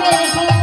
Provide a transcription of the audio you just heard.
Deus,